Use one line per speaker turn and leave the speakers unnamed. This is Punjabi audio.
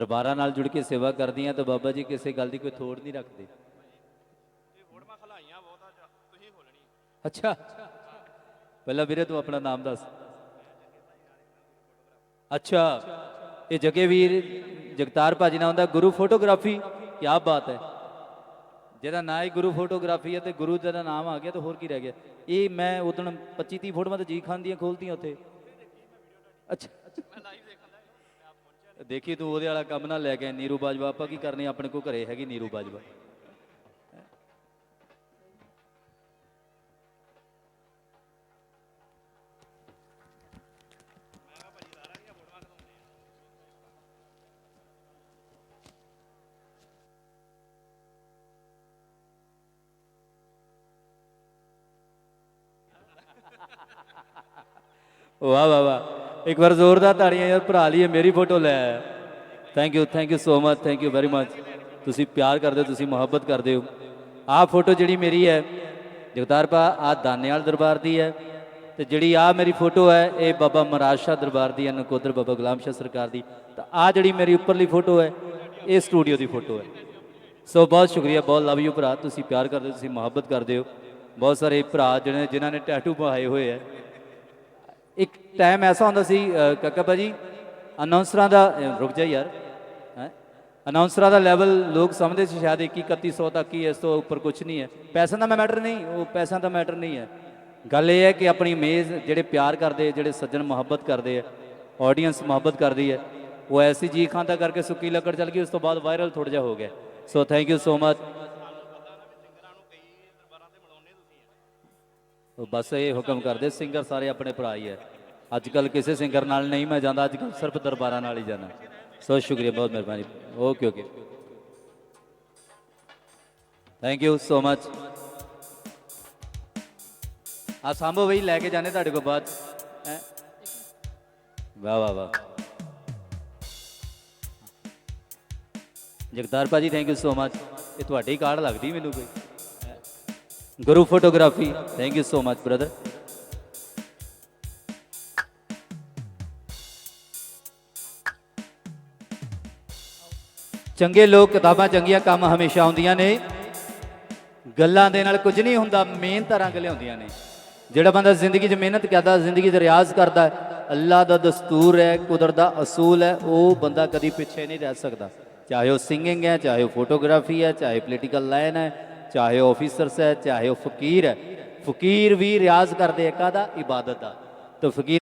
ਦਰਬਾਰਾਂ ਨਾਲ ਜੁੜ ਕੇ ਸੇਵਾ ਕਰਦੀਆਂ ਤਾਂ ਬਾਬਾ ਜੀ ਕਿਸੇ ਗੱਲ ਦੀ ਕੋਈ ਥੋੜ ਨਹੀਂ ਰੱਖਦੇ।
ਇਹ ਫੋਟੋਆਂ ਖਲਾਈਆਂ ਬਹੁਤਾ ਜਾ- ਤੁਸੀਂ ਖੋਲਣੀ।
ਅੱਛਾ। ਪਹਿਲਾਂ ਵੀਰੇ ਤੂੰ ਆਪਣਾ ਨਾਮ ਦੱਸ। ਅੱਛਾ ਇਹ ਜਗੇ ਵੀਰ ਜਗਤਾਰ ਭਾਜੀ ਨਾਲ ਹੁੰਦਾ ਗੁਰੂ ਫੋਟੋਗ੍ਰਾਫੀ ਕੀ ਬਾਤ ਹੈ। ਜਿਹਦਾ ਨਾਂ ਹੀ ਗੁਰੂ ਫੋਟੋਗ੍ਰਾਫੀ ਹੈ ਤੇ ਗੁਰੂ ਦਾ ਨਾਮ ਆ ਗਿਆ ਤਾਂ ਹੋਰ ਕੀ ਰਹਿ ਗਿਆ। ਇਹ ਮੈਂ ਉਦੋਂ 25 30 ਫੋਟੋਆਂ ਤਾਂ ਜੀ ਖਾਨ ਦੀਆਂ ਖੋਲਤੀਆਂ ਉੱਥੇ। ਅੱਛਾ
ਮੈਂ ਲਾਈਵ ਦੇਖਣ ਦਾ ਆਪ ਪਹੁੰਚਿਆ
ਦੇਖੀ ਤੂੰ ਉਹਦੇ ਵਾਲਾ ਕੰਮ ਨਾ ਲੈ ਕੇ ਨੀਰੂ ਬਾਜਵਾ, ਆਪਾਂ ਕੀ ਕਰਨੀ ਆਪਣੇ ਕੋ ਘਰੇ ਹੈਗੀ ਨੀਰੂ ਬਾਜਵਾ। ਵਾਹ ਵਾਹ ਵਾਹ। ਇੱਕ ਵਾਰ ਜ਼ੋਰਦਾਰ ਤਾੜੀਆਂ ਯਾਰ ਭਰਾ ਲਈ ਇਹ ਮੇਰੀ ਫੋਟੋ ਲੈ। Thank you thank you so much thank you very much ਤੁਸੀਂ ਪਿਆਰ ਕਰਦੇ ਹੋ, ਤੁਸੀਂ ਮੁਹੱਬਤ ਕਰਦੇ ਹੋ। ਆਹ ਫੋਟੋ ਜਿਹੜੀ ਮੇਰੀ ਹੈ, ਜਗਤਾਰ ਭਾ, ਆ ਦਾਨੇਵਾਲ ਦਰਬਾਰ ਦੀ ਹੈ। ਤੇ ਜਿਹੜੀ ਆ ਮੇਰੀ ਫੋਟੋ ਹੈ, ਇਹ ਬਾਬਾ ਮਹਾਰਾਜ ਸ਼ਾਹ ਦਰਬਾਰ ਦੀ ਹੈ, ਨਕੋਦਰ ਬਾਬਾ ਗੁਲਾਮ ਸ਼ਾਹ ਸਰਕਾਰ ਦੀ। ਤਾਂ ਆ ਜਿਹੜੀ ਮੇਰੀ ਉੱਪਰਲੀ ਫੋਟੋ ਹੈ, ਇਹ ਸਟੂਡੀਓ ਦੀ ਫੋਟੋ ਹੈ। ਸੋ ਬਹੁਤ ਸ਼ੁਕਰੀਆ, ਬਹੁਤ ਲਵ ਯੂ ਭਰਾ। ਤੁਸੀਂ ਪਿਆਰ ਕਰਦੇ ਹੋ, ਤੁਸੀਂ ਮੁਹੱਬਤ ਕਰਦੇ ਹੋ। ਬਹੁਤ ਸਾਰੇ ਭਰਾ ਜਿਹੜੇ ਜਿਨ੍ਹਾਂ ਨੇ ਟੈਟੂ ਪਾਏ ਹੋਏ ਹੈ। ਇੱਕ ਟਾਈਮ ਐਸਾ ਹੁੰਦਾ ਸੀ ਅ, ਕਾਕਾ ਭਾਜੀ ਅਨਾਉਂਸਰਾਂ ਦਾ ਰੁਕ ਜਾ ਯਾਰ ਹੈ? ਅਨਾਉਂਸਰਾਂ ਦਾ ਲੈਵਲ ਲੋਕ ਸਮਝਦੇ ਸੀ ਸ਼ਾਇਦ 21 3100 ਤੱਕ ਹੀ ਇਸ ਤੋਂ ਉੱਪਰ ਕੁਝ ਨਹੀਂ ਹੈ। ਪੈਸਿਆਂ ਦਾ ਮੈਟਰ ਨਹੀਂ ਉਹ ਪੈਸਿਆਂ ਦਾ ਮੈਟਰ ਨਹੀਂ ਹੈ। ਗੱਲ ਇਹ ਹੈ ਕਿ ਆਪਣੀ ਮੇਜ਼ ਜਿਹੜੇ ਪਿਆਰ ਕਰਦੇ ਜਿਹੜੇ ਸੱਜਣ ਮੁਹੱਬਤ ਕਰਦੇ ਆ ਆਡੀਅנס ਮੁਹੱਬਤ ਕਰਦੀ ਹੈ ਉਹ ਐਸੀ ਜੀ ਖਾਂਦਾ ਕਰਕੇ ਸੁੱਕੀ ਲੱਕੜ ਚੱਲ ਗਈ ਉਸ ਤੋਂ ਬਾਅਦ ਵਾਇਰਲ ਥੋੜਾ ਜਿਹਾ ਹੋ ਗਿਆ। So thank you so much
ਸਿੰਗਰਾਂ ਨੂੰ ਕਈ ਦਰਬਾਰਾਂ ਤੇ ਮਿਲਾਉਂਦੇ ਤੁਸੀਂ
ਉਹ ਬਸ ਇਹ ਹੁਕਮ ਕਰਦੇ, ਸਿੰਗਰ ਸਾਰੇ ਆਪਣੇ ਭਰਾ ਹੀ ਹੈ ਅੱਜ ਕੱਲ ਕਿਸੇ ਸਿੰਗਰ ਨਾਲ ਨਹੀਂ ਮੈਂ ਜਾਂਦਾ ਅੱਜ ਕੱਲ ਸਿਰਫ ਦਰਬਾਰਾਂ ਨਾਲ ਹੀ ਜਾਂਦਾ ਸੋ ਸ਼ੁਕਰੀਆ, ਬਹੁਤ ਮਿਹਰਬਾਨੀ। Okay okay thank you so much ਆ ਸਾਂਭੋ ਬਈ, ਲੈ ਕੇ ਜਾਣੇ ਤੁਹਾਡੇ ਕੋਲ ਬਾਅਦ। ਹੈਂ? ਵਾਹ ਵਾਹ ਵਾਹ। ਜਗਦਾਰ ਭਾਜੀ ਥੈਂਕ ਯੂ ਸੋ ਮਚ ਇਹ ਤੁਹਾਡੀ ਕਾਰਡ ਲੱਗਦੀ ਮੈਨੂੰ ਕੋਈ? Guru photography thank you so much brother ਚੰਗੇ ਲੋਕ ਕਿਤਾਬਾਂ ਚੰਗੀਆਂ ਕੰਮ ਹਮੇਸ਼ਾ ਆਉਂਦੀਆਂ ਨੇ। ਗੱਲਾਂ ਦੇ ਨਾਲ ਕੁਝ ਨਹੀਂ ਹੁੰਦਾ ਮਿਹਨਤ ਰੰਗ ਲਿਆਉਂਦੀਆਂ ਨੇ। ਜਿਹੜਾ ਬੰਦਾ ਜ਼ਿੰਦਗੀ 'ਚ ਮਿਹਨਤ ਕਰਦਾ ਜ਼ਿੰਦਗੀ 'ਚ ਰਿਆਜ਼ ਕਰਦਾ ਹੈ, ਅੱਲਾ ਦਾ ਦਸਤੂਰ ਹੈ ਕੁਦਰਤ ਦਾ ਅਸੂਲ ਹੈ ਉਹ ਬੰਦਾ ਕਦੀ ਪਿੱਛੇ ਨਹੀਂ ਰਹਿ ਸਕਦਾ। ਚਾਹੇ ਉਹ ਸਿੰਗਿੰਗ ਹੈ ਚਾਹੇ ਉਹ ਫੋਟੋਗ੍ਰਾਫੀ ਹੈ ਚਾਹੇ ਪੋਲੀਟੀਕਲ ਲਾਈਨ ਹੈ ਚਾਹੇ ਉਹ ਆਫੀਸਰਸ ਹੈ ਚਾਹੇ ਉਹ ਫਕੀਰ ਹੈ। ਫਕੀਰ ਵੀ ਰਿਆਜ਼ ਕਰਦੇ ਹੈ ਕਾਹਦਾ? ਇਬਾਦਤ ਦਾ। ਤਾਂ ਫਕੀਰ